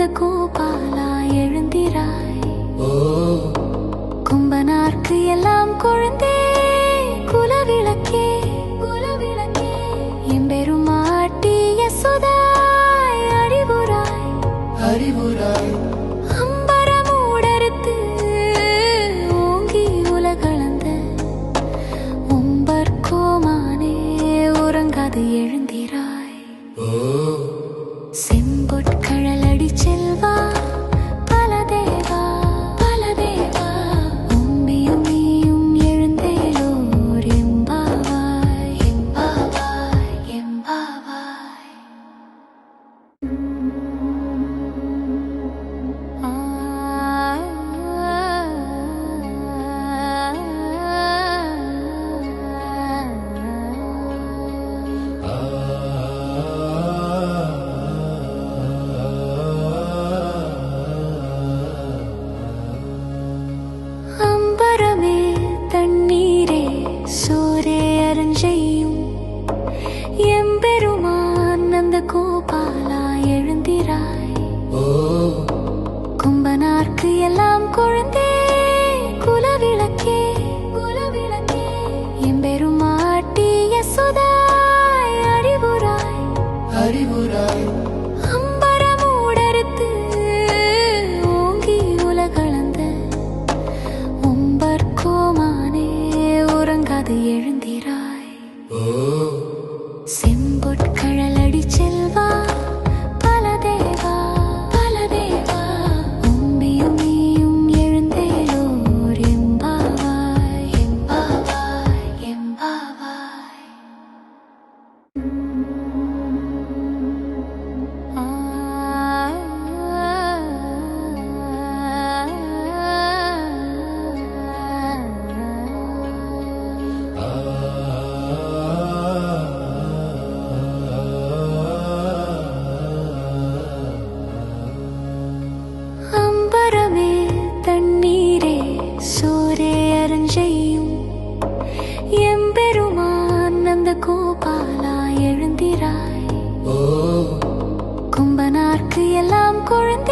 எழுந்த கோபாலா எழுந்திராய். கும்பனார்க்கு எல்லாம் குழந்தே குலவிளக்கே. குழந்தே குலவிளக்கே. குலவிளக்கே எம்பெருமாட்டிய சுதாய் அறிவுராய். அறிவுராய். தஞ்சையும் எம்பெருமான் நந்த கோபாலா எழுந்திராய். கும்பனார்க்கு எல்லாம் குழந்தை